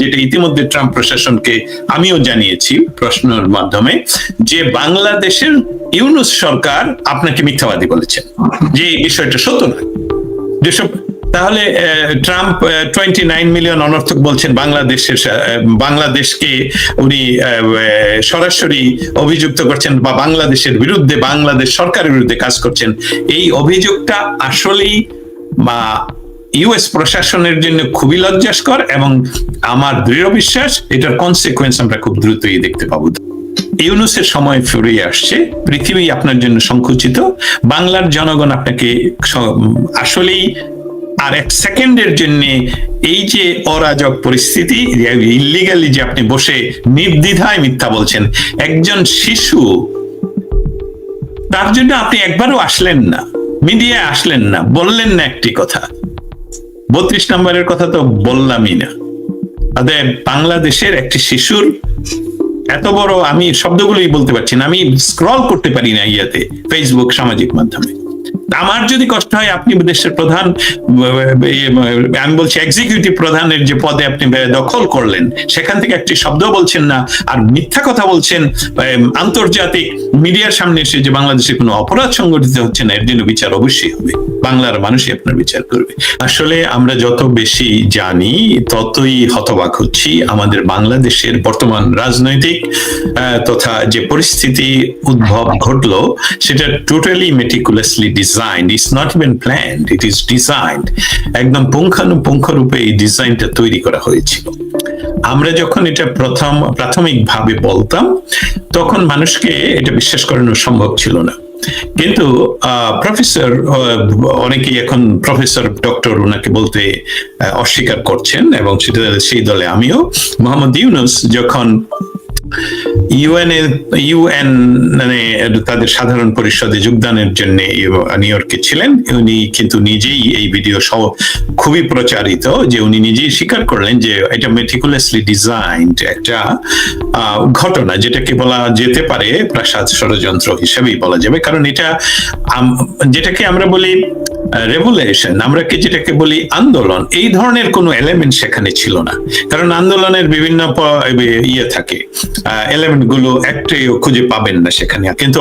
যেটা ইতিমধ্যে ট্রাম্প প্রশাসনকে আমিও জানিয়েছি প্রশ্নের মাধ্যমে, যে বাংলাদেশের ইউনুস সরকার আপনাকে মিথ্যাবাদী বলেছেন যে এই বিষয়টা সত্য না যেসব তাহলে ট্রাম্প টোয়েন্টি নাইন মিলিয়ন অনর্থক বলছেন বাংলাদেশের বাংলাদেশকে উনি সরাসরি অভিযুক্ত করছেন বা বাংলাদেশের বিরুদ্ধে, বাংলাদেশ সরকারের বিরুদ্ধে কাজ করছেন। এই অভিযোগটা আসলেই বা ইউএস প্রশাসনের জন্য খুবই লজ্জাস্কর এবং আমার দৃঢ় বিশ্বাস এটার কনসিকুয়েন্স আমরা খুব দ্রুতই দেখতে পাবো। ইউনুসের সময় ফুরিয়ে আসছে, পৃথিবী আপনার জন্য সংকুচিত, বাংলার জনগণ আপনাকে আসলেই আর এক সেকেন্ডের জন্য এই যে অরাজক পরিস্থিতি ইলিগালি যে আপনি বসে নির্দ্বিধায় মিথ্যা বলছেন, একজন শিশু, তার জন্য আপনি একবারও আসলেন না, মিডিয়ায় আসলেন না, বললেন না একটি কথা। বত্রিশ নম্বরের কথা তো বললামই না। অতএব বাংলাদেশের একটি শিশুর এত বড় আমি শব্দগুলোই বলতে পারছি না, আমি স্ক্রল করতে পারি না ইয়াতে ফেসবুক সামাজিক মাধ্যমে। আমার যদি কষ্ট হয়, আপনি দেশের প্রধান আমি বলছি এক্সিকিউটিভ প্রধানের যে পদে আপনি দখল করলেন, সেখান থেকে একটি শব্দ বলছেন না, আর মিথ্যা কথা বলছেন আন্তর্জাতিক মিডিয়ার সামনে এসে যে বাংলাদেশে কোনো অপরাধ সংগঠিত হচ্ছে না, এর জন্য বিচার অবশ্যই হবে। বাংলার মানুষই আপনার বিচার করবে। আসলে আমরা যত বেশি জানি, ততই হতবাক হচ্ছি আমাদের বাংলাদেশের বর্তমান রাজনৈতিক তথা যে পরিস্থিতি উদ্ভব ঘটলো, সেটা totally meticulously designed it's not even planned it is designed একদম পুঙ্খানুপুঙ্খ রূপে এই ডিজাইনটা তৈরি করা হয়েছিল। আমরা যখন এটা প্রথম, প্রাথমিকভাবে বলতাম, তখন মানুষকে এটা বিশ্বাস করানো সম্ভব ছিল না। কিন্তু প্রফেসর অনেকেই এখন প্রফেসর, ডক্টর ওনাকে বলতে অস্বীকার করছেন এবং সেটা, সেই দলে আমিও। মোহাম্মদ ইউনুস যখন ইউএন ইউএন মানে তাদের সাধারণ পরিষদে যোগদানের জন্য নিউ ইয়র্কে ছিলেন। উনি কিন্তু নিজেই এই ভিডিও সহ খুবই প্রচারিত যে উনি নিজেই স্বীকার করলেন যে এটা মেটিকুলাসলি ডিজাইনড একটা ঘটনা যেটাকে বলা যেতে পারে প্রাসাদ ষড়যন্ত্র হিসেবেই বলা যাবে। কারণ এটা যেটাকে আমরা বলি রেভুলেশন আমরা কি যেটাকে বলি আন্দোলন, এই ধরনের কোনো এলিমেন্ট সেখানে ছিল না। কারণ আন্দোলনের বিভিন্ন ইয়ে থাকে। খুঁজে পাবেন না সেখানে। কিন্তু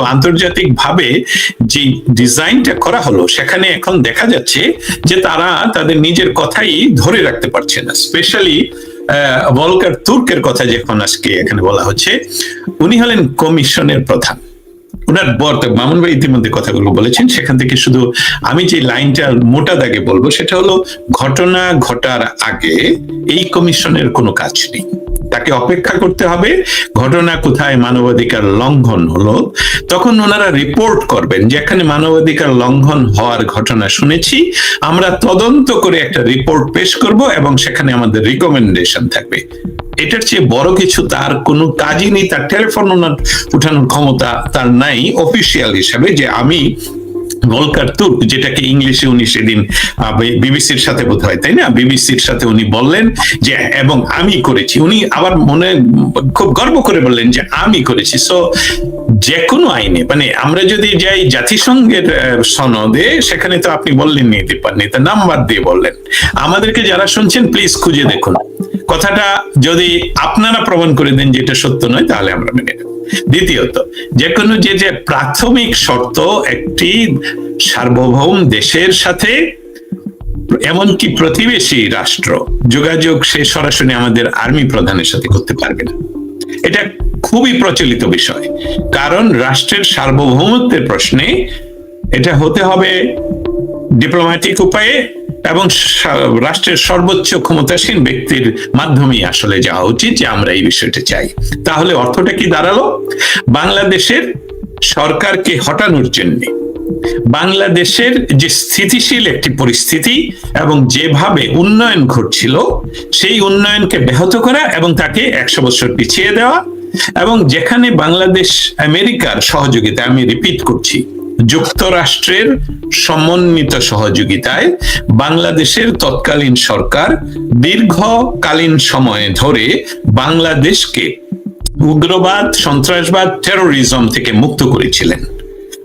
যে ডিজাইনটা করা হলো, সেখানে এখন দেখা যাচ্ছে যে তারা তাদের নিজের কথাই ধরে রাখতে পারছে না। স্পেশালি ভলকার তুর্কের কথা যখন আজকে এখানে বলা হচ্ছে, উনি হলেন কমিশনের প্রধান। ওনার বর্ত মামুন ভাই ইতিমধ্যে কথাগুলো বলেছেন, সেখান থেকে শুধু আমি যে লাইনটা মোটা দাগে বলব, সেটা হলো ঘটনা ঘটার আগে এই কমিশনের কোনো কাজ নেই। তাকে অপেক্ষা করতে হবে, ঘটনা কোথায় মানবাধিকার লঙ্ঘন হলো, তখন ওনারা রিপোর্ট করবেন যেখানে মানবাধিকার লঙ্ঘন হওয়ার ঘটনা শুনেছি, আমরা তদন্ত করে একটা রিপোর্ট পেশ করব এবং সেখানে আমাদের রিকমেন্ডেশন থাকবে। এটার চেয়ে বড় কিছু তার কোনো কাজই নেই, তার টেলিফোন উঠানোর ক্ষমতা তার নাই অফিসিয়াল হিসাবে যে আমি ভলকার তুর্ক, যেটাকে ইংলিশে উনি সেদিন বিবিসির সাথে বোধ হয় তাই না? বিবিসির সাথে উনি বললেন যে, এবং আমি করেছি। উনি আবার মনে খুব গর্ব করে বললেন যে, আমি করেছি। সো যে কোনো আইনে মানে আমরা যদি যাই জাতিসংঘের সনদে, সেখানে তো আপনি বললেন নিতে পারেন নাম্বার দিয়ে বললেন। আমাদেরকে যারা শুনছেন প্লিজ খুঁজে দেখুন। কথাটা যদি আপনারা প্রমাণ করে দেন যে এটা সত্য নয়, তাহলে আমরা মেনে নেব। দ্বিতীয়ত যে কোনো যে যে প্রাথমিক শর্ত একটি সার্বভৌম দেশের সাথে, এমনকি প্রতিবেশী রাষ্ট্র, যোগাযোগ সে সরাসরি আমাদের আর্মি প্রধানের সাথে করতে পারবে না। এটা খুবই প্রচলিত বিষয়, কারণ রাষ্ট্রের সার্বভৌমত্বের প্রশ্নে এটা হতে হবে ডিপ্লোম্যাটিক উপায়ে এবং রাষ্ট্রের সর্বোচ্চ ক্ষমতাসীন ব্যক্তির মাধ্যমেই আসলে যাওয়া উচিত যে আমরা এই বিষয়টা চাই। তাহলে অর্থটা কি দাঁড়াল? বাংলাদেশের সরকারকে হটানোর জন্য। বাংলাদেশের যে স্থিতিশীল একটি পরিস্থিতি এবং যেভাবে উন্নয়ন ঘটছিল, সেই উন্নয়নকে ব্যাহত করা এবং তাকে একশো বছর পিছিয়ে দেওয়া এবং যেখানে বাংলাদেশ আমেরিকার সহযোগিতা, আমি রিপিট করছি যুক্তরাষ্ট্রের সমন্বিত সহযোগিতায় বাংলাদেশের তৎকালীন সরকার দীর্ঘকালীন সময় ধরে বাংলাদেশকে উগ্রবাদ, সন্ত্রাসবাদ টেরোরিজম থেকে মুক্ত করেছিলেন।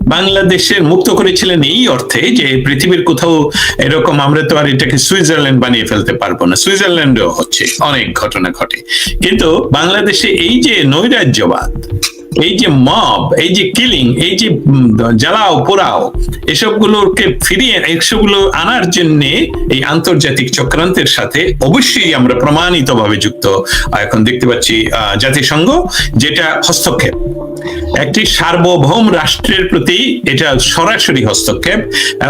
বাংলাদেশের মুক্ত করেছিলেন এই অর্থে যে পৃথিবীর কোথাও এরকম আমরা তো আর এটাকে সুইজারল্যান্ড বানিয়ে ফেলতে পারব না। সুইজারল্যান্ডেও হচ্ছে, অনেক ঘটনা ঘটে। কিন্তু বাংলাদেশে এই যে নৈরাজ্যবাদ এই যে মব এই যে কিলিং এই যে জ্বালাও, পোড়াও, এসবগুলোকে ফিরিয়ে, এসবগুলো আনার জন্য এই আন্তর্জাতিক চক্রান্তের সাথে অবশ্যই আমরা প্রমাণিতভাবে যুক্ত। এখন দেখতে পাচ্ছি জাতিসংঘ, যেটা হস্তক্ষেপ। একটি সার্বভৌম রাষ্ট্রের প্রতি এটা সরাসরি হস্তক্ষেপ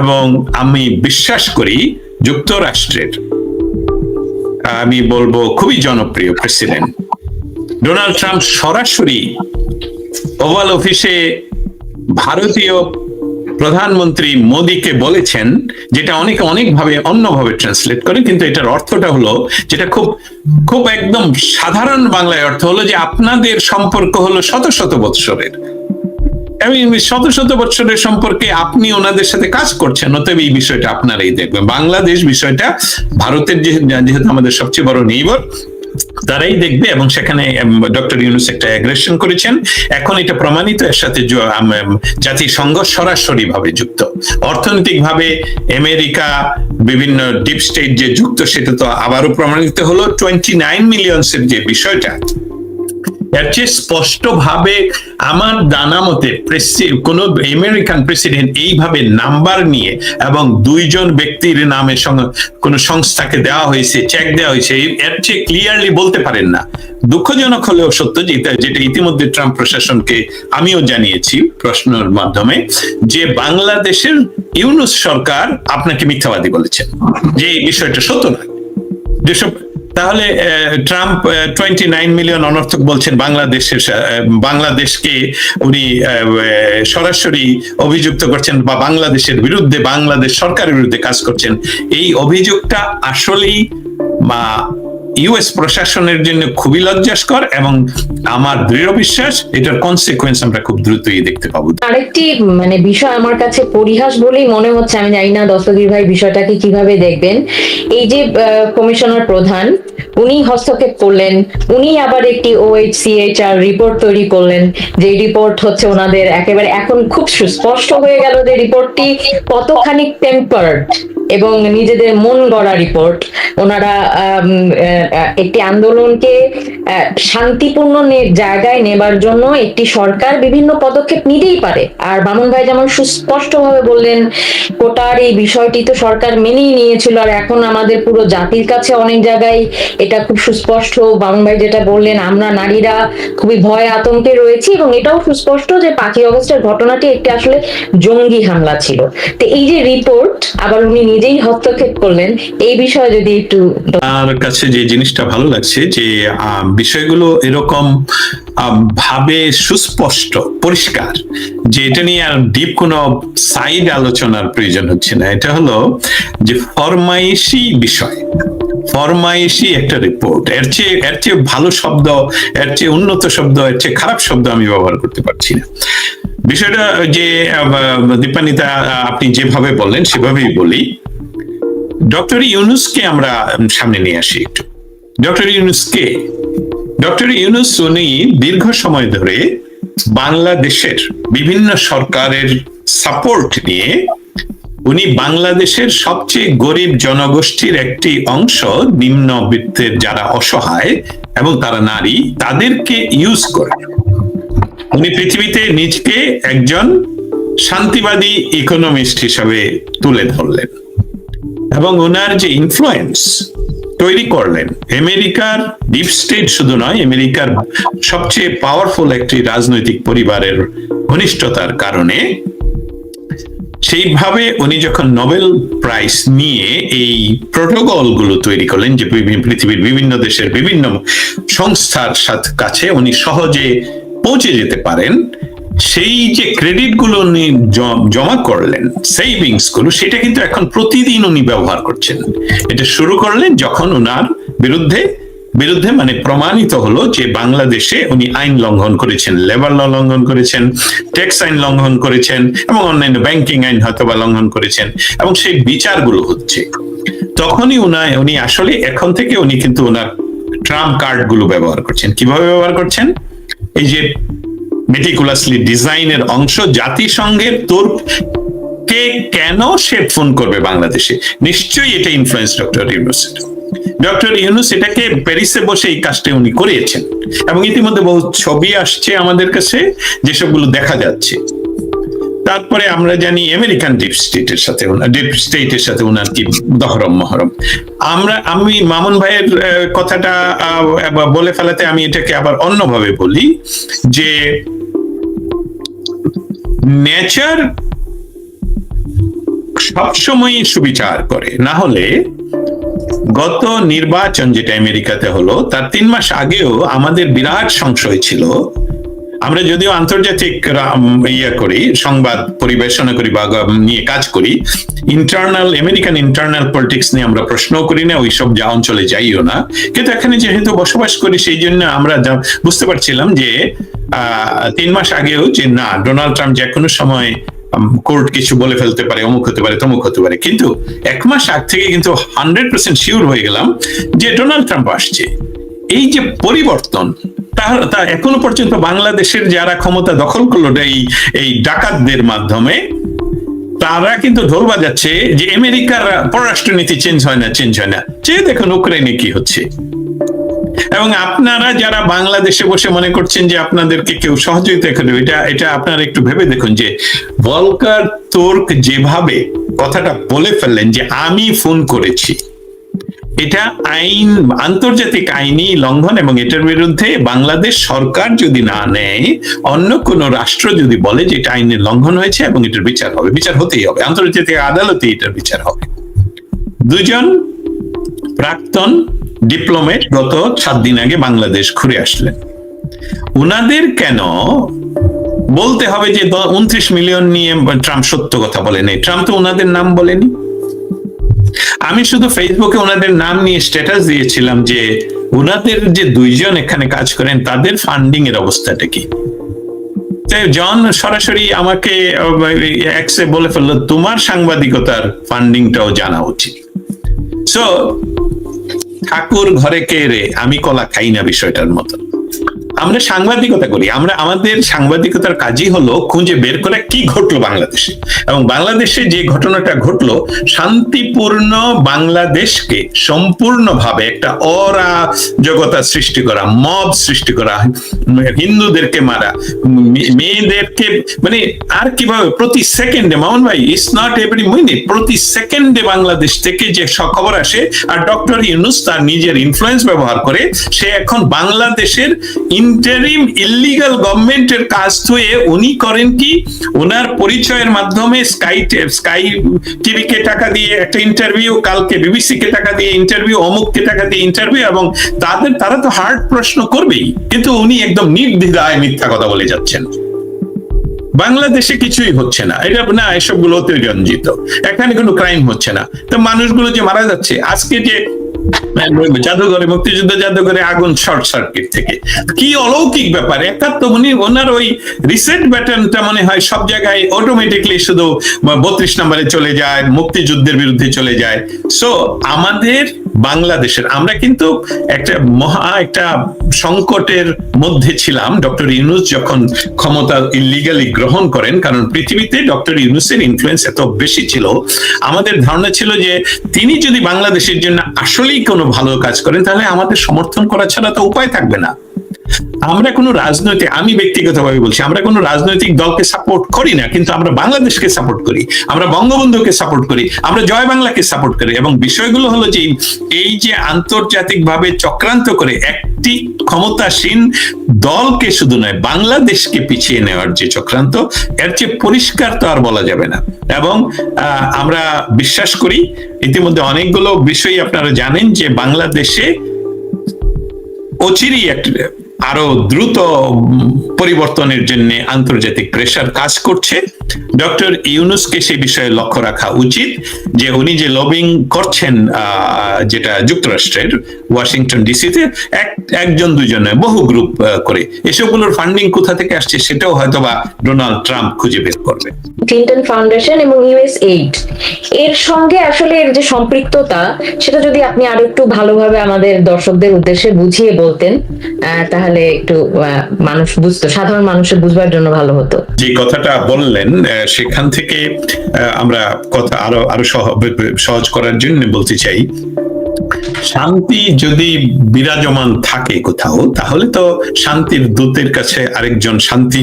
এবং আমি বিশ্বাস করি যুক্তরাষ্ট্রের। আমি বলব খুবই জনপ্রিয় প্রেসিডেন্ট। ডোনাল্ড ট্রাম্প সরাসরি ওভাল অফিসে ভারতীয় প্রধানমন্ত্রী মোদীকে বলেছেন, যেটা অনেকে অনেকভাবে অন্যভাবে ট্রান্সলেট করে কিন্তু এটার অর্থটা হলো যেটা খুব খুব একদম সাধারণ বাংলায় অর্থ হলো যে আপনাদের সম্পর্ক হলো শত শত বৎসরের। শত শত বছরের সম্পর্কে আপনি ওনাদের সাথে কাজ করছেন, অতএব এই বিষয়টা আপনারাই দেখবেন। বাংলাদেশ বিষয়টা ভারতের যেহেতু আমাদের সবচেয়ে বড় নেইবর তারাই দেখবে এবং সেখানে ডক্টর ইউনুস একটা অ্যাগ্রেশন করেছেন। এখন এটা প্রমাণিত, এর সাথে জাতিসংঘ সরাসরি ভাবে যুক্ত। অর্থনৈতিক ভাবে আমেরিকা বিভিন্ন ডিপ স্টেট যে যুক্ত, সেটা তো আবারও প্রমাণিত হলো। টোয়েন্টি নাইন মিলিয়নসের যে বিষয়টা এর চেয়ে স্পষ্ট ভাবে আমার মতে কোন আমেরিকান প্রেসিডেন্ট এইভাবে নাম্বার নিয়ে এবং দুইজন ব্যক্তির নামে সংস্থাকে দেওয়া হয়েছে চেক দেওয়া হয়েছে এর চেয়ে ক্লিয়ারলি বলতে পারেন না। দুঃখজনক হলেও সত্য যে এটা- যেটা ইতিমধ্যে ট্রাম্প প্রশাসনকে আমিও জানিয়েছি প্রশ্নের মাধ্যমে, যে বাংলাদেশের ইউনুস সরকার আপনাকে মিথ্যাবাদী বলেছেন যে এই বিষয়টা সত্য নয়। যেসব তাহলে ট্রাম্প টোয়েন্টি নাইন মিলিয়ন অনর্থক বলছেন বাংলাদেশের বাংলাদেশকে উনি সরাসরি অভিযুক্ত করছেন বা বাংলাদেশের বিরুদ্ধে বাংলাদেশ সরকারের বিরুদ্ধে কাজ করছেন। এই অভিযোগটা আসলেই বা ইউএস প্রশাসনের জন্য খুবই লজ্জাস্কর এবং আমার দৃঢ় বিশ্বাস এটার কনসিকুয়েন্স আমরা খুব দ্রুতই দেখতে পাবো। আরেকটি মানে বিষয় আমার কাছে পরিহাস বলেই মনে হচ্ছে, আমি জানি না দস্তগীর ভাই বিষয়টাকে কীভাবে দেখবেন। এই যে কমিশনার প্রধান, উনি হস্তক্ষেপ করলেন, উনি আবার একটি ওএইচসিএইচআর রিপোর্ট তৈরি করলেন, যে রিপোর্ট হচ্ছে ওনাদের একেবারে এখন খুব সুস্পষ্ট হয়ে গেল যে রিপোর্টটি কতখানি টেম্পার্ড এবং নিজেদের মন গড়া রিপোর্ট ওনারা একটি আন্দোলনকে শান্তিপূর্ণ জায়গায় নেবার জন্য একটি সরকার বিভিন্ন পদক্ষেপ নিতেই পারে। আর বামন ভাই যেমন সুস্পষ্টভাবে বললেন, কোটার এই বিষয়টি তো সরকার মেনেই নিয়েছিল, আর এখন আমাদের পুরো জাতির কাছে অনেক জায়গায় এটা খুব সুস্পষ্ট। বামন ভাই যেটা বললেন, আমরা নারীরা খুবই ভয় আতঙ্কে রয়েছি এবং এটাও সুস্পষ্ট যে পাঁচই অগস্টের ঘটনাটি একটি আসলে জঙ্গি হামলা ছিল। তো এই যে রিপোর্ট আবার উনি নিজেই হস্তক্ষেপ করলেন, এই বিষয়ে যদি একটু আমার কাছে যে জিনিসটা ভালো লাগছে, যে বিষয়গুলো এরকম ভাবে সুস্পষ্ট, পরিষ্কার, যে এটা নিয়ে আর ডিপ কোনো সাইড আলোচনার প্রয়োজন হচ্ছে না। এটা হলো যে ফরমাইশি বিষয়। ফরমাইশি একটা রিপোর্ট এর চেয়ে এর চেয়ে ভালো শব্দ, এর চেয়ে উন্নত শব্দ, এর চেয়ে খারাপ শব্দ আমি ব্যবহার করতে পারছি না। বিষয়টা যে আহ, আপনি যেভাবে বললেন সেভাবেই বলি। ডক্টর ইউনুসকে আমরা সামনে নিয়ে আসি একটু। ডক্টর ইউনুসকে ডক্টর ইউনুস উনি দীর্ঘ সময় ধরে বাংলাদেশের বিভিন্ন সরকারের সাপোর্ট নিয়ে উনি বাংলাদেশের সবচেয়ে গরিব জনগোষ্ঠীর একটি অংশ নিম্নবিত্তের যারা অসহায় এবং তারা নারী তাদেরকে ইউজ করে উনি পৃথিবীতে নিজকে একজন শান্তিবাদী ইকোনমিস্ট হিসাবে তুলে ধরলেন এবং ওনার যে ইনফ্লুয়েন্স তৈরি করলেন, আমেরিকার ডিপ স্টেট শুধু নয়, আমেরিকার সবচেয়ে পাওয়ারফুল একটি রাজনৈতিক পরিবারের ঘনিষ্ঠতার কারণে সেইভাবে উনি যখন নোবেল প্রাইজ নিয়ে এই প্রোটোকলগুলো তৈরি করলেন যে পৃথিবীর বিভিন্ন দেশের বিভিন্ন সংস্থার সাথে কাছে, উনি সহজে পৌঁছে যেতে পারেন, সেই যে ক্রেডিটগুলো উনি জমা করলেন সেভিংসগুলো, সেটা কিন্তু এখন প্রতিদিন উনি ব্যবহার করছেন। এটা শুরু করলেন যখন উনার বিরুদ্ধে বিরুদ্ধে মানে প্রমাণিত হলো যে বাংলাদেশে উনি আইন লঙ্ঘন করেছেন, লেবার ল লঙ্ঘন করেছেন ট্যাক্স আইন লঙ্ঘন করেছেন, এবং অন্যান্য ব্যাংকিং আইন হয়তো বা লঙ্ঘন করেছেন, এবং সেই বিচারগুলো হচ্ছে। তখনই উনায়, উনি আসলে এখন থেকে উনি কিন্তু ওনার ট্রাম্প কার্ডগুলো ব্যবহার করছেন। কীভাবে ব্যবহার করছেন? এই যে মেটিকুলাসলি ডিজাইনের অংশ জাতিসংঘের তোর কে কেন সে ফোন করবে বাংলাদেশে? নিশ্চয়ই এটা influence doctor university doctor Yunus এটাকে প্যারিসে বসে এই কাজটা উনি করিয়েছেন। এবং ইতিমধ্যে বহু ছবি আসছে আমাদের কাছে, যেসবগুলো দেখা যাচ্ছে। তারপরে আমরা জানি আমেরিকান ডিপ স্টেটের সাথে ডিপ স্টেটের সাথে ওনার কি দহরম, মহরম। আমরা, আমি মামুন ভাইয়ের কথাটা বলে ফেলাতে আমি এটাকে আবার অন্যভাবে বলি যে নেচার সবসময় সুবিচার করে। না হলে গত নির্বাচন যেটা আমেরিকাতে হলো, তার তিন মাস আগেও আমাদের বিরাট সংশয় ছিল আমরা যদিও আন্তর্জাতিক ইয়ে করি, সংবাদ পরিবেশনা করি বা নিয়ে কাজ করি ইন্টারনাল আমেরিকান ইন্টারনাল পলিটিক্স নিয়ে আমরা প্রশ্ন করি না, ওইসব যা অঞ্চলে যাইও না। কিন্তু এখানে যেহেতু বসবাস করি, সেই জন্য আমরা বুঝতে পারছিলাম যে তিন মাস আগেও যে না ডোনাল্ড ট্রাম্প যে কোনো সময় কোর্ট কিছু বলে ফেলতে পারে, অমুক হতে পারে, তমুক হতে পারে, কিন্তু এক মাস আগ থেকে কিন্তু হান্ড্রেড পার্সেন্ট শিওর হয়ে গেলাম যে ডোনাল্ড ট্রাম্প আসছে। এই যে পরিবর্তন তা এখনও পর্যন্ত বাংলাদেশের যারা ক্ষমতা দখল করল এই এই ডাকাতদের মাধ্যমে, তারা কিন্তু ঢোল বাজাচ্ছে যে আমেরিকার পররাষ্ট্রনীতি চেঞ্জ হয় না চেঞ্জ হয় না। যে দেখুন ইউক্রেনে কি হচ্ছে। এবং আপনারা যারা বাংলাদেশে বসে মনে করছেন যে আপনাদেরকে কেউ সহযোগিতা করবে, এটা এটা আপনারা একটু ভেবে দেখুন যে ভলকার তোর্ক যেভাবে কথাটা বলে ফেললেন যে আমি ফোন করেছি এটা আইন, আন্তর্জাতিক আইনি লঙ্ঘন এবং এটার বিরুদ্ধে বাংলাদেশ সরকার যদি না নেয়, অন্য কোন রাষ্ট্র যদি বলে যে এটা আইনের লঙ্ঘন হয়েছে এবং এটার বিচার হবে। বিচার হতেই হবে। আন্তর্জাতিক আদালতে এটার বিচার হবে। দুজন প্রাক্তন ডিপ্লোমেট গত সাত দিন আগে বাংলাদেশ ঘুরে আসলেন। উনাদের কেন বলতে হবে যে উনত্রিশ মিলিয়ন নিয়ে ট্রাম্প সত্য কথা বলেনি ট্রাম্প তো ওনাদের নাম বলেনি। আমি শুধু ফেসবুকে ওনাদের নাম নিয়ে স্ট্যাটাস দিয়েছিলাম যে ওনাদের যে দুইজন এখানে কাজ করেন, তাদের ফান্ডিং এর অবস্থাটা কি? জন সরাসরি আমাকে এক্সে বলে ফেলল, তোমার সাংবাদিকতার ফান্ডিংটাও জানা উচিত। সো ঠাকুর ঘরে কে রে? আমি কলা খাই না বিষয়টার মতো আমরা সাংবাদিকতা করি। আমরা আমাদের সাংবাদিকতার কাজই হলো খুঁজে বের করা কি ঘটলো বাংলাদেশে। এবং বাংলাদেশে যে ঘটনাটা ঘটলো, শান্তিপূর্ণ বাংলাদেশকে সম্পূর্ণভাবে একটা অরাজকতা সৃষ্টি করা, মব সৃষ্টি করা, হিন্দুদেরকে মারা মেয়েদেরকে মানে আর কীভাবে প্রতি সেকেন্ডে, মামুন ভাই ইটস নট এভরি মিনিট প্রতি সেকেন্ডে বাংলাদেশ থেকে যে খবর আসে, আর ডক্টর ইউনুস তার নিজের ইনফ্লুয়েন্স ব্যবহার করে, সে এখন বাংলাদেশের ইন্টারিম ইলিগাল গভর্নমেন্টের কাজ থুয়ে উনি করেন কি? ওনার পরিচয়ের মাধ্যমে স্কাই স্কাই টিভিকে টাকা দিয়ে একটা ইন্টারভিউ কালকে বিবিসি কে টাকা দিয়ে ইন্টারভিউ অমুককে টাকা দিয়ে ইন্টারভিউ এবং তাদের, তারা তো হার্ড প্রশ্ন করবেই। কিন্তু উনি একদম নির্দ্বিধায় মিথ্যা কথা বলে যাচ্ছেন। বাংলাদেশে কিছুই হচ্ছে না। এটা না এসবগুলো অতিরঞ্জিত এখানে কোনো ক্রাইম হচ্ছে না। তো মানুষগুলো যে মারা যাচ্ছে, আজকে যে জাদুঘরে, মুক্তিযুদ্ধ জাদুঘরে আগুন শর্ট সার্কিট থেকে। কি অলৌকিক ব্যাপার একাত্ম উনি, ওনার ওই রিসেট ব্যাটনটা মনে হয় সব জায়গায় অটোমেটিকলি শুধু বত্রিশ নম্বরে চলে যায়, মুক্তিযুদ্ধের বিরুদ্ধে চলে যায়। সো আমাদের বাংলাদেশের, আমরা কিন্তু একটা মহা, একটা সংকটের মধ্যে ছিলাম। ডক্টর ইউনুস যখন ক্ষমতা ইলিগালি গ্রহণ করেন, কারণ পৃথিবীতে ডক্টর ইউনুসের ইনফ্লুয়েন্স এত বেশি ছিল, আমাদের ধারণা ছিল যে তিনি যদি বাংলাদেশের জন্য কোনো ভালো কাজ করেন তাহলে আমাদের সমর্থন করা ছাড়া তো উপায় থাকবে না। আমরা কোনো রাজনৈতিক, আমি ব্যক্তিগতভাবে বলছি, আমরা কোনো রাজনৈতিক দলকে সাপোর্ট করি না, কিন্তু আমরা বাংলাদেশকে সাপোর্ট করি, আমরা বঙ্গবন্ধুকে সাপোর্ট করি, আমরা জয় বাংলাকে সাপোর্ট করি এবং বিষয়গুলো হলো যে এই যে আন্তর্জাতিকভাবে চক্রান্ত করে একটি ক্ষমতাসীন দলকে শুধু নয়, বাংলাদেশকে পিছিয়ে নেওয়ার যে চক্রান্ত, এর চেয়ে পরিষ্কার তো আর বলা যাবে না। এবং আমরা বিশ্বাস করি, ইতিমধ্যে অনেকগুলো বিষয় আপনারা জানেন যে বাংলাদেশে অচিরেই একটা আরও দ্রুত পরিবর্তনের জন্য আন্তর্জাতিক প্রেশার কাজ করছে। ডক্টর ইউনুসকে সেই বিষয়ে লক্ষ্য রাখা উচিত যে উনি যে লবিং করছেন যেটা যুক্তরাষ্ট্রের ওয়াশিংটন ডিসিতে এক একজন দুজন বহু গ্রুপ করে। এসবগুলোর ফান্ডিং কোথা থেকে আসছে সেটাও হয়তোবা ডোনাল্ড ট্রাম্প খুঁজে বের করবে। ক্লিন্টন ফাউন্ডেশন এবং ইউএস এইড এর সঙ্গে আসলে এর যে সম্পৃক্ততা সেটা যদি আপনি আরও একটু ভালোভাবে আমাদের দর্শকদের উদ্দেশ্যে বুঝিয়ে বলতেন আহ, তাহলে একটু মানুষ বুঝতো, সাধারণ মানুষের বুঝবার জন্য ভালো হতো। যে কথাটা বললেন সেখান থেকে আমরা কথা আরও আরও সহজ করার জন্য বলতে চাই, শান্তি যদি বিরাজমান থাকে কোথাও, তাহলে তো শান্তির দূতের কাছে আরেকজন শান্তি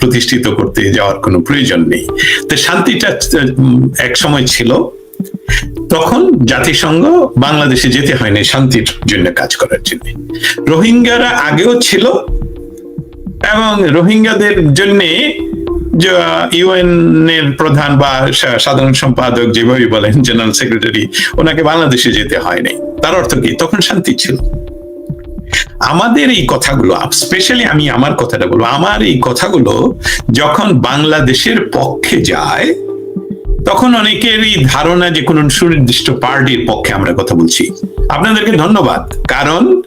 প্রতিষ্ঠিত করতে যাওয়ার কোনো প্রয়োজন নেই। তো শান্তিটা এক সময় ছিল তখন জাতিসংঘ বাংলাদেশে যেতে হয়নি শান্তির জন্য কাজ করার জন্য। রোহিঙ্গারা আগেও ছিল এবং রোহিঙ্গাদের জন্য ইউএন এর প্রধান বা সাধারণ সম্পাদক যেভাবে বলেন, জেনারেল সেক্রেটারি, ওনাকে বাংলাদেশে যেতে হয়নি। তার অর্থ কি? তখন শান্তি ছিল। আমাদের এই কথাগুলো, স্পেশালি আমি আমার কথাটা বলব, আমার এই কথাগুলো যখন বাংলাদেশের পক্ষে যায় তখন অনেকেরই ধারণা যে কোন সুনির্দিষ্ট পার্টির পক্ষে আমরা কথা বলছি। আপনাদেরকে ধন্যবাদ। কারণ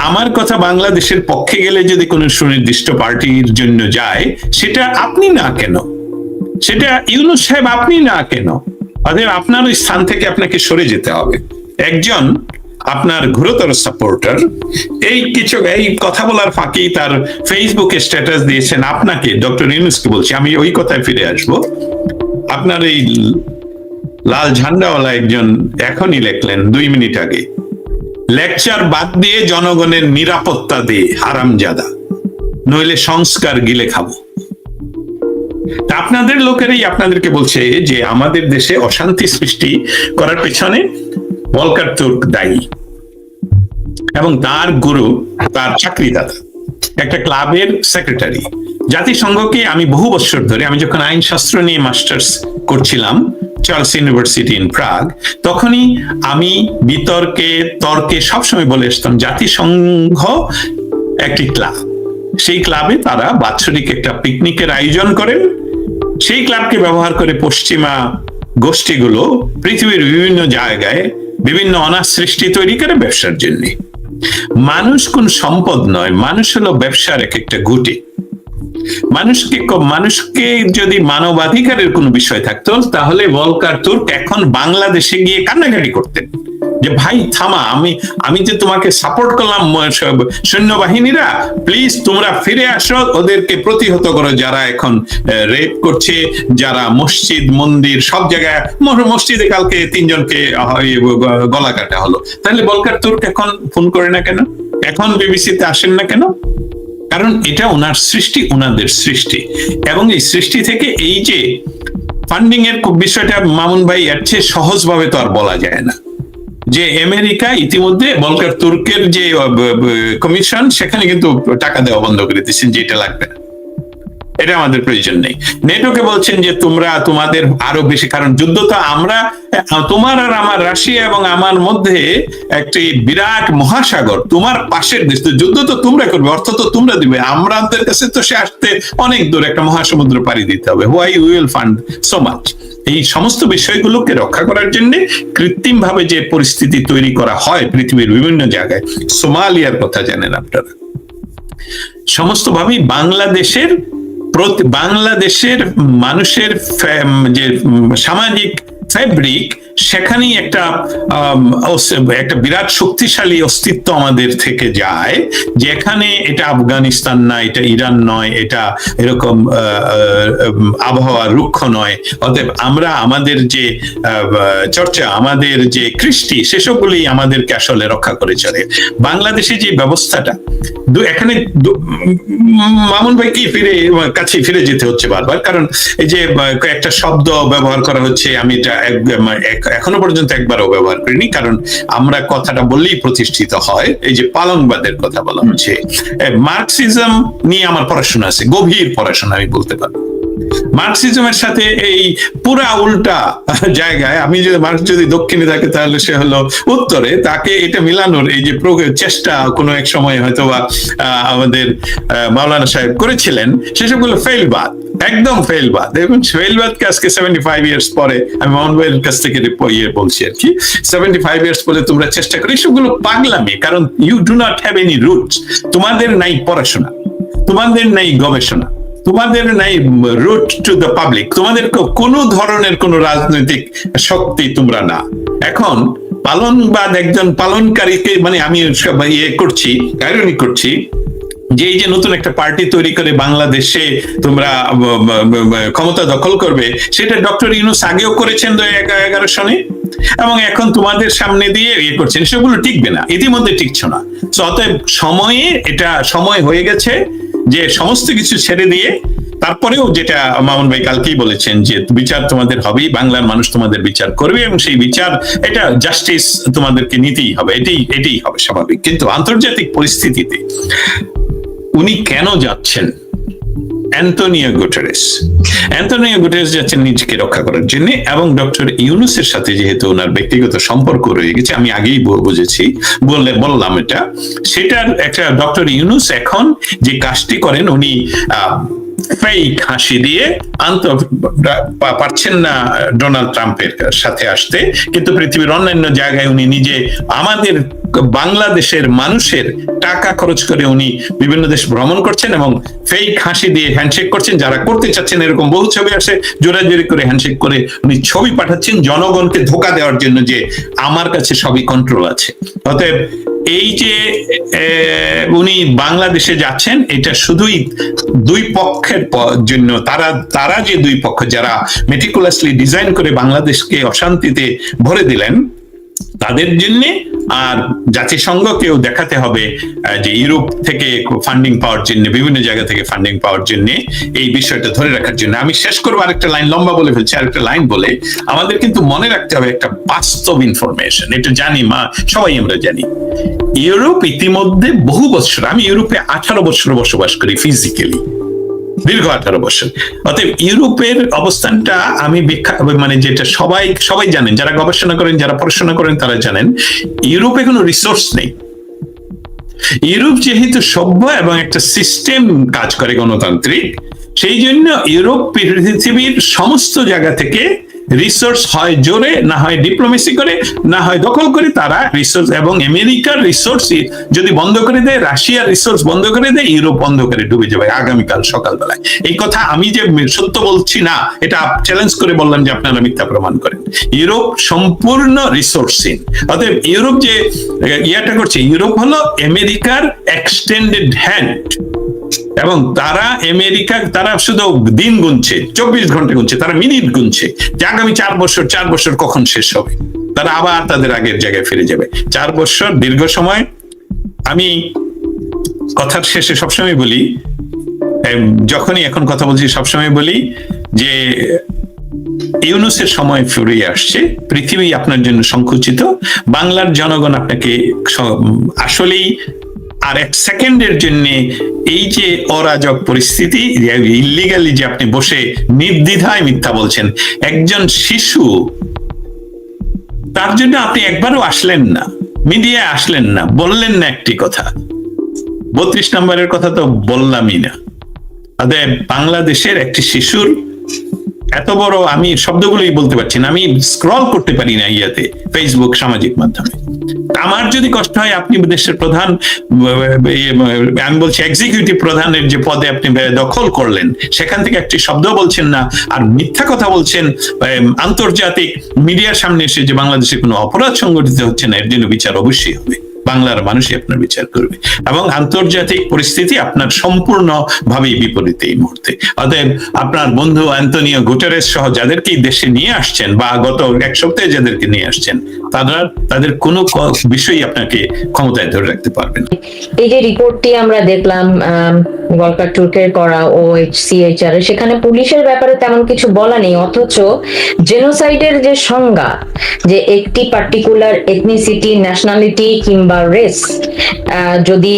আমার কথা বাংলাদেশের পক্ষে গেলে যদি কোনো সুনির্দিষ্ট পার্টির জন্য যায়, সেটা আপনি না কেন? সেটা ইউনুস সাহেব আপনি না কেন? অতএব আপনার ওই স্থান থেকে আপনাকে সরে যেতে হবে। একজন আপনার ঘোরতর সাপোর্টার, এই কিছু, এই কথা বলার ফাঁকেই তার ফেসবুকে স্ট্যাটাস দিয়েছেন। আপনাকে, ডক্টর ইউনুসকে বলছি, আমি ওই কথায় ফিরে আসব। আপনার এই লাল ঝান্ডাওয়ালা একজন এখনই লেখলেন দুই মিনিট আগে। লেকচার বাদ দিয়ে জনগণের নিরাপত্তা দে হারামজাদা, নইলে সংস্কার গিলে খাব। আপনাদের লোকেরাই আপনাদেরকে বলছে যে আমাদের দেশে অশান্তি সৃষ্টি করার পেছনে ওয়ালকার তুর্ক দায়ী। এবং তার গুরু, তার চাকরিদাতা, একটা ক্লাবের সেক্রেটারি। জাতিসংঘকে আমি বহু বছর ধরে, আমি যখন আইনশাস্ত্র নিয়ে মাস্টার্স করছিলাম, চার্লস ইউনিভার্সিটি ইন প্রাগ, তখনই আমি বিতর্কে, তর্কে সবসময় বলে আসতাম, জাতিসংঘ একটি ক্লাব। সেই ক্লাবে তারা বাৎসরিক একটা পিকনিকের আয়োজন করেন। সেই ক্লাবকে ব্যবহার করে পশ্চিমা গোষ্ঠীগুলো পৃথিবীর বিভিন্ন জায়গায় বিভিন্ন অনাথ সৃষ্টি তৈরি করে ব্যবসার জন্য। মানুষ কোন সম্পদ নয়, মানুষ হলো ব্যবসার এক একটা গুটি। মানুষকে মানুষকে যদি মানবাধিকারের কোনো বিষয় থাকতো, তাহলে বলকার তুর্ক এখন বাংলাদেশে গিয়ে কান্নাকাটি করতেন। যে, ভাই, থামা, আমি আমি যে তোমাকে সাপোর্ট করলাম সৈন্যবাহিনীরা প্লিজ তোমরা ফিরে আসো। ওদেরকে প্রতিহত করো যারা এখন রেপ করছে, যারা মসজিদ, মন্দির, সব জায়গায় মসজিদে কালকে তিনজনকে গলা কাটা হলো। তাহলে বলকার তুর্ক এখন ফোন করে না কেন? এখন বিবিসিতে আসেন না কেন? কারণ এটা ওনার সৃষ্টি, ওনাদের সৃষ্টি। এবং এই সৃষ্টি থেকে এই যে ফান্ডিং এর বিষয়টা মামুন ভাই এর চেয়ে সহজভাবে তো আর বলা যায় না। যে আমেরিকা ইতিমধ্যে বলকার তুর্কের যে কমিশন সেখানে কিন্তু টাকা দেওয়া বন্ধ করে দিচ্ছেন যেটা লাগবে না। এটা আমাদের প্রয়োজন নেই। নেটোকে বলছেন যে, তোমরা তোমাদের আরও বেশি কারণ যুদ্ধ তো আমরা, তোমার আর আমার, রাশিয়া এবং আমার মধ্যে একটি বিরাট মহাসাগর, তোমার পাশের দেশ। তো যুদ্ধ তো তোমরা করবে, অর্থ তো তোমরা দিবে। আমাদের কাছে তো সে আসতে অনেক দূর একটা মহাসমুদ্র পাড়ি দিতে হবে। Why will fund so much এই সমস্ত বিষয়গুলোকে রক্ষা করার জন্য কৃত্রিম ভাবে যে পরিস্থিতি তৈরি করা হয় পৃথিবীর বিভিন্ন জায়গায়, সোমালিয়ার কথা জানেন আপনারা। সমস্ত ভাবেই বাংলাদেশের বাংলাদেশের মানুষের যে সামাজিক ফ্যাব্রিক সেখানেই একটা একটা বিরাট শক্তিশালী অস্তিত্ব আমাদের থেকে যায়, যেখানে এটা আফগানিস্তান না এটা ইরান নয়, এটা এরকম আবহাওয়া রুক্ষ নয়। অতএব আমরা আমাদের যে চর্চা, আমাদের যে কৃষ্টি সেসবগুলি আমাদেরকে আসলে রক্ষা করে চলে। বাংলাদেশে যে ব্যবস্থাটা এখানে মামুন ভাইকে ফিরে, কাছে ফিরে যেতে হচ্ছে বারবার? কারণ এই যে কয়েকটা শব্দ ব্যবহার করা হচ্ছে, আমি এক- এখনও পর্যন্ত একবারও ব্যবহার করিনি, কারণ আমরা কথাটা বললেই প্রতিষ্ঠিত হয়, এই যে পালংবাদের কথা বলা হচ্ছে। মার্কসিজম নিয়ে আমার পড়াশোনা আছে, গভীর পড়াশোনা আমি বলতে পারব। মার্কসিজমের সাথে এই পুরা উল্টা জায়গায়, আমি যদি মার্কস যদি দক্ষিণে থাকে তাহলে সে হলো উত্তরে, তাকে এটা মিলানোর এই যে চেষ্টা কোনো এক সময় হয়তো বা আমাদের মাওলানা সাহেব করেছিলেন সেসবগুলো ফেলবাদ একদম ফেলবাদ এবং ফেলবাদকে আজকে সেভেন্টি ফাইভ ইয়ার্স পরে আমি মোহন ভাইয়ের কাছ থেকে ইয়ে বলছি আর কি সেভেন্টি ফাইভ ইয়ার্স পরে তোমরা চেষ্টা করো এসবগুলো পাগলামি, কারণ you do not have any roots তোমাদের নাই পড়াশোনা, তোমাদের নাই গবেষণা। তোমাদের নাই রুট টু দ্য পাবলিক তোমাদের কোনো ধরনের কোনো রাজনৈতিক শক্তি তোমরা না। এখন পালনবাদ একজন পালনকারীকে মানে আমি ইয়ে করছি আইরনি করছি, যে এই যে নতুন একটা পার্টি তৈরি করে বাংলাদেশে তোমরা ক্ষমতা দখল করবে, সেটা ডক্টর ইউনুস আগেও করেছেন দু এগারো সনে। এবং এখন তোমাদের সামনে দিয়ে ইয়ে করছেন। সেগুলো টিকবে না, ইতিমধ্যে টিকছ না। অতএব সময়ে, এটা সময় হয়ে গেছে। যে সমস্ত কিছু ছেড়ে দিয়ে তারপরেও যেটা মামুন ভাই কালকেই বলেছেন যে বিচার তোমাদের হবেই, বাংলার মানুষ তোমাদের বিচার করবে এবং সেই বিচার, এটা জাস্টিস তোমাদেরকে নিতেই হবে, এটাই এটাই হবে স্বাভাবিক। কিন্তু আন্তর্জাতিক পরিস্থিতিতে উনি কেন যাচ্ছেন? Antonio Guterres. অ্যান্টোনিও গুটারেস যাচ্ছেন নিজেকে রক্ষা করার জন্য এবং ডক্টর ইউনুসের সাথে যেহেতু ওনার ব্যক্তিগত সম্পর্ক রয়ে গেছে, আমি আগেই বুঝেছি, বললে, বললাম এটা। সেটার একটা ডক্টর ইউনুস এখন যে কাজটি করেন, উনি ফেক হাসি দিয়ে আন্ত পারছেন না ডোনাল্ড ট্রাম্পের সাথে আসতে। কিন্তু পৃথিবীর অন্যান্য জায়গায় উনি নিজে, আমাদের বাংলাদেশের মানুষের টাকা খরচ করে উনি বিভিন্ন দেশ ভ্রমণ করছেন এবং ফেক হাসি দিয়ে হ্যান্ডশেক করছেন। যারা করতে চাচ্ছেন, এরকম বহু ছবি আসে জোরাজোরি করে হ্যান্ডশেক করে উনি ছবি পাঠাচ্ছেন। জনগণকে ধোকা দেওয়ার জন্য যে আমার কাছে সবই কন্ট্রোল আছে। অতএব এই যে উনি বাংলাদেশে যাচ্ছেন, এটা শুধুই দুই পক্ষের জন্য। তারা তারা যে দুই পক্ষ যারা মেটিকুলাসলি ডিজাইন করে বাংলাদেশকে অশান্তিতে ভরে দিলেন তাদের জন্য, আর জাতিসংঘকেও দেখাতে হবে যে ইউরোপ থেকে ফান্ডিং পাওয়ার জন্য, বিভিন্ন জায়গা থেকে ফান্ডিং পাওয়ার জন্য এই বিষয়টা ধরে রাখার জন্য। আমি শেষ করব আরেকটা লাইন লম্বা বলে ফেলছি, আরেকটা লাইন বলে, আমাদের কিন্তু মনে রাখতে হবে একটা বাস্তব ইনফরমেশন এটা জানি মা, সবাই আমরা জানি। ইউরোপ ইতিমধ্যে বহু বছর, আমি ইউরোপে আঠারো বছর বসবাস করি ফিজিক্যালি দীর্ঘ আঠারো বছর। অতএব ইউরোপের অবস্থানটা আমি মানে যেটা সবাই সবাই জানেন, যারা গবেষণা করেন, যারা পড়াশোনা করেন, তারা জানেন, ইউরোপে কোনো রিসোর্স নেই। ইউরোপ যেহেতু সভ্য এবং একটা সিস্টেম কাজ করে গণতান্ত্রিক, সেই জন্য ইউরোপ পৃথিবীর সমস্ত জায়গা থেকে রিসোর্স হয় জোরে, না হয় ডিপ্লোমেসি করে, না হয় দখল করে, তারা রিসোর্স এবং আমেরিকার রিসোর্স যদি বন্ধ করে দেয়, রাশিয়ার রিসোর্স বন্ধ করে দেয়, ইউরোপ বন্ধ করে ডুবে যাবে আগামীকাল সকালবেলায়। এই কথা আমি যে সত্য বলছি না, এটা চ্যালেঞ্জ করে বললাম যে আপনারা মিথ্যা প্রমাণ করেন। ইউরোপ সম্পূর্ণ রিসোর্সহীন অতএব ইউরোপ যে ইয়াটা করছে, ইউরোপ হলো আমেরিকার এক্সটেন্ডেড হ্যান্ড এবং তারা আমেরিকা, তারা শুধু দিন গুনছে, চব্বিশ ঘণ্টা গুনছে, তারা মিনিট গুনছে যে আগামী চার বছর চার বছর কখন শেষ হবে? তারা আবার তাদের আগের জায়গায় ফিরে যাবে। চার বছর দীর্ঘ সময়, আমি কথার শেষে সবসময় বলি যখনই এখন কথা বলছি সবসময় বলি যে, ইউনুসের সময় ফুরিয়ে আসছে, পৃথিবী আপনার জন্য সংকুচিত, বাংলার জনগণ আপনাকে আসলেই আর এক সেকেন্ডের জন্য এই যে অরাজক পরিস্থিতি ইলিগালি যে আপনি বসে নির্দ্বিধায় মিথ্যা বলছেন, একজন শিশু, তার জন্য আপনি একবারও আসলেন না, মিডিয়ায় আসলেন না, বললেন না একটি কথা। বত্রিশ নম্বরের কথা তো বললামই না। অতএব বাংলাদেশের একটি শিশুর এত বড় আমি শব্দগুলোই বলতে পারছি না, আমি স্ক্রল করতে পারি না ইয়াতে ফেসবুক সামাজিক মাধ্যমে। আমার যদি কষ্ট হয়, আপনি দেশের প্রধান, আমি বলছি এক্সিকিউটিভ প্রধানের যে পদে আপনি দখল করলেন, সেখান থেকে একটি শব্দ বলছেন না, আর মিথ্যা কথা বলছেন আন্তর্জাতিক মিডিয়ার সামনে এসে যে বাংলাদেশে কোনো অপরাধ সংগঠিত হচ্ছে না, এর জন্য বিচার অবশ্যই হবে। বাংলার মানুষই আপনার বিচার করবে। এবং আন্তর্জাতিক পরিস্থিতি আপনার সম্পূর্ণ ভাবে বিপরীত এই মুহূর্তে। অতএব আপনার বন্ধু অ্যান্টনিও গুটারেস সহ যাদেরকে দেশে নিয়ে আসছেন বা গত এক সপ্তাহে যাদেরকে নিয়ে আসছেন তারা তাদের কোনো বিষয়ই আপনাকে ক্ষমতায় ধরে রাখতে পারবেন এই যে রিপোর্টটি আমরা দেখলাম গলকার টুর্কের করা ও সিএইচআর সেখানে পুলিশের ব্যাপারে তেমন কিছু বলা নেই, অথচ জেনোসাইডের যে সংজ্ঞা, যে একটি পার্টিকুলার এথনিসিটি ন্যাশনালিটি কিংবা রেস যদি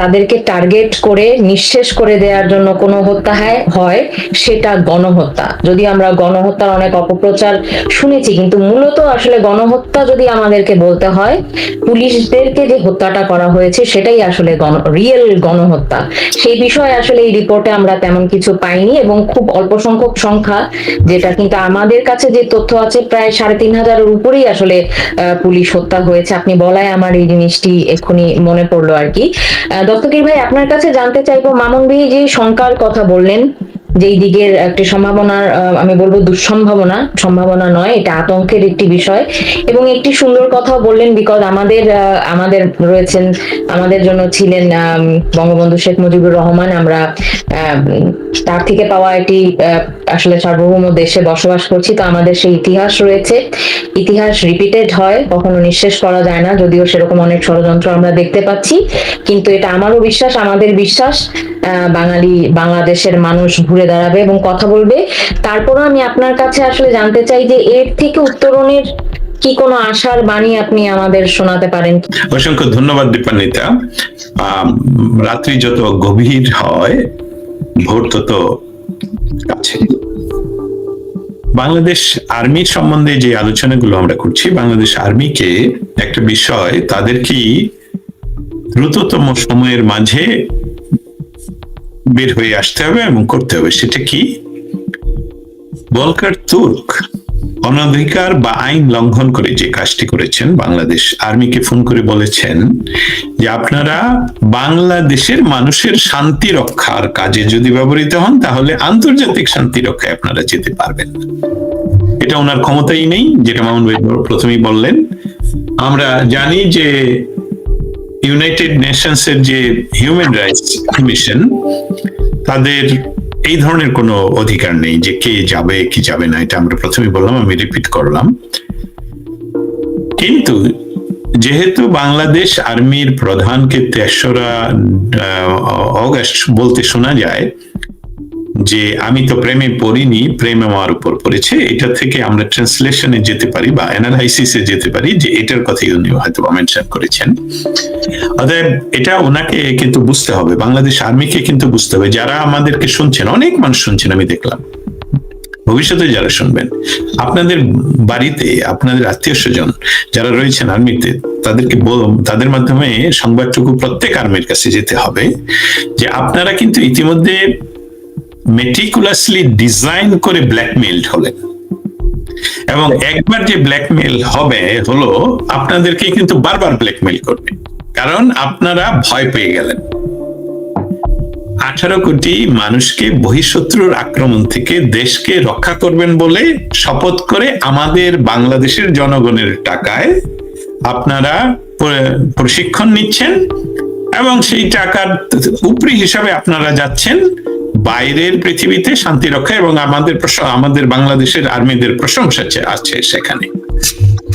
তাদেরকে টার্গেট করে, নিঃশেষ করে দেওয়ার জন্য কোনো হত্যা হয়, সেটা গণহত্যা। যদি আমরা গণহত্যার অনেক অপপ্রচার শুনেছি, কিন্তু মূলত আসলে গণহত্যা যদি আমাদেরকে বলতে হয়, পুলিশদেরকে যে হত্যাটা করা হয়েছে, সেটাই আসলে রিয়েল গণহত্যা। সেই বিষয়ে আসলে এই রিপোর্টে আমরা তেমন কিছু পাইনি এবং খুব অল্প সংখ্যক সংখ্যা, যেটা কিন্তু আমাদের কাছে যে তথ্য আছে, প্রায় সাড়ে তিন হাজারের উপরেই আসলে পুলিশ হত্যা হয়েছে। আপনি বলায় আমার এই জিনিসটি এক্ষুনি মনে পড়ল আর কি। দস্তগীর ভাই, আপনার কাছে জানতে চাইব, মামুন ভাই, যে শঙ্কার কথা বললেন যেই দিকের একটি সম্ভাবনার আমি বলব দুঃসম্ভাবনা সম্ভাবনা নয় এটা আতঙ্কের একটি বিষয়। এবং একটি সুন্দর কথা বললেন বিকজ আমাদের আমাদের রয়েছেন আমাদের জন্য ছিলেন বঙ্গবন্ধু শেখ মুজিবুর রহমান। আমরা আম, তার থেকে পাওয়া একটি আসলে সার্বভৌম দেশে বসবাস করছি, তো আমাদের সেই ইতিহাস রয়েছে। ইতিহাস রিপিটেড হয়, কখনো নিঃশেষ করা যায় না, যদিও সেরকম অনেক ষড়যন্ত্র আমরা দেখতে পাচ্ছি। কিন্তু এটা আমারও বিশ্বাস, আমাদের বিশ্বাস বাঙালি, বাংলাদেশের মানুষ ঘুরে দাঁড়াবে এবং কথা বলবে। তারপরও আমি আপনার কাছে আসলে জানতে চাই যে এর থেকে উত্তরণের কি কোনো আশার বাণী আপনি আমাদের শোনাতে পারেন অসংখ্য ধন্যবাদ দীপান্বিতা। রাত্রি যত গভীর হয়, ভোর তত কাছে। বাংলাদেশ আর্মির সম্বন্ধে যে আলোচনাগুলো আমরা করছি, বাংলাদেশ আর্মিকে একটা বিষয় তাদের কি দ্রুততম সময়ের মাঝে বের হয়ে আসতে হবে এবং করতে হবে, সেটা কি? বলকার তুর্ক। অনধিকার বা আইন লঙ্ঘন করে যে কাজটি করেছেন, বাংলাদেশ আর্মিকে ফোন করে বলেছেন যে আপনারা বাংলাদেশের মানুষের শান্তি রক্ষার কাজে যদি ব্যবহৃত হন, তাহলে আন্তর্জাতিক শান্তি রক্ষায় আপনারা যেতে পারবেন এটা ওনার ক্ষমতাই নেই, যেটা মামুন ভাই প্রথমেই বললেন। আমরা জানি যে ইউনাইটেড নেশনস এর যে হিউম্যান রাইটস কমিশন তাদের এই ধরনের কোনো অধিকার নেই যে কে যাবে, কি যাবে না, এটা আমরা প্রথমে বললাম, আমি রিপিট করলাম। কিন্তু যেহেতু বাংলাদেশ আর্মির প্রধানকে তেসরা অগস্ট বলতে শোনা যায় যে আমি তো প্রেমে পড়িনি, প্রেম আমার উপর পড়েছে, এটা থেকে আমরা ট্রান্সলেশনে যেতে পারি বা অ্যানালাইসিসে যেতে পারি যে এটার কথাই উনি হয়তো মেনশন করেছেন। অতএব এটা ওনাকে কিন্তু বুঝতে হবে, বাংলাদেশ আর্মিকে কিন্তু বুঝতে হবে। যারা আমাদেরকে শুনছেন, অনেক মানুষ শুনছেন, আমি দেখলাম। ভবিষ্যতে যারা শুনবেন, আপনাদের বাড়িতে, আপনাদের আত্মীয় স্বজন যারা রয়েছেন আর্মিতে, তাদেরকে তাদের মাধ্যমে সংবাদটুকু প্রত্যেক আর্মির কাছে যেতে হবে যে আপনারা কিন্তু ইতিমধ্যে মেটিকুলাসলি ডিজাইন করে ব্ল্যাকমেইলড হলেন। এবং একবার যে ব্ল্যাকমেইল হবে হলো, আপনাদেরকে কিন্তু বারবার ব্ল্যাকমেইল করবে। কারণ আপনারা ভয় পেয়ে গেলেন। আঠারো কোটি মানুষকে বহিঃশত্রুর আক্রমণ থেকে দেশকে রক্ষা করবেন বলে শপথ করে আমাদের বাংলাদেশের জনগণের টাকায় আপনারা প্রশিক্ষণ নিচ্ছেন এবং সেই টাকার উপরি হিসাবে আপনারা যাচ্ছেন বাইরের পৃথিবীতে শান্তি রক্ষা এবং আমাদের আমাদের বাংলাদেশের আর্মিদের প্রশংসা আছে সেখানে।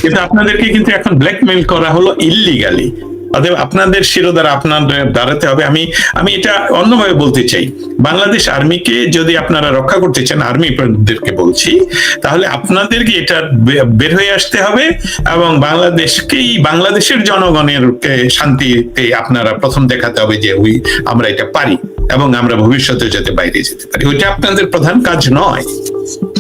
কিন্তু আপনাদেরকে কিন্তু এখন ব্ল্যাকমেইল করা হলো ইল্লিগালি অতএব আপনাদের শিরোধারা আপনাদের দাঁড়াতে হবে। আমি আমি এটা অন্যভাবে বলতে চাই। বাংলাদেশ আর্মিকে যদি আপনারা রক্ষা করতে চান আর্মিদেরকে বলছি, তাহলে আপনাদেরকে এটা বের হয়ে আসতে হবে এবং বাংলাদেশকেই, বাংলাদেশের জনগণের শান্তিতে আপনারা প্রথম দেখাতে হবে যে, উই, আমরা এটা পারি। এবং আমরা ভবিষ্যতে যাতে বাইরে যেতে পারি। ওইটা আপনাদের প্রধান কাজ নয়।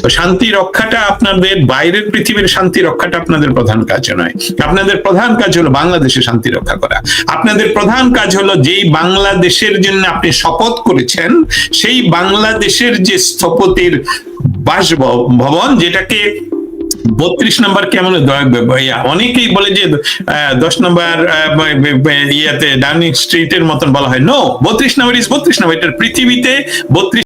শান্তি রক্ষাটা আপনাদের বাইরের পৃথিবীর শান্তি রক্ষাটা আপনাদের প্রধান কাজ নয়। আপনাদের প্রধান কাজ হলো বাংলাদেশে শান্তি রক্ষা করা। আপনাদের প্রধান কাজ হলো যেই বাংলাদেশের জন্য আপনি শপথ করেছেন, সেই বাংলাদেশের যে স্থপতির বাসভবন, যেটাকে বত্রিশ নাম্বার কেমন অনেকেই বলে যে দশ নম্বর ইয়াতে ডাউনিং স্ট্রিটের মতন বলা হয়। নো বত্রিশ নাম্বার ইস বত্রিশ নাম্বার। এটার পৃথিবীতে বত্রিশ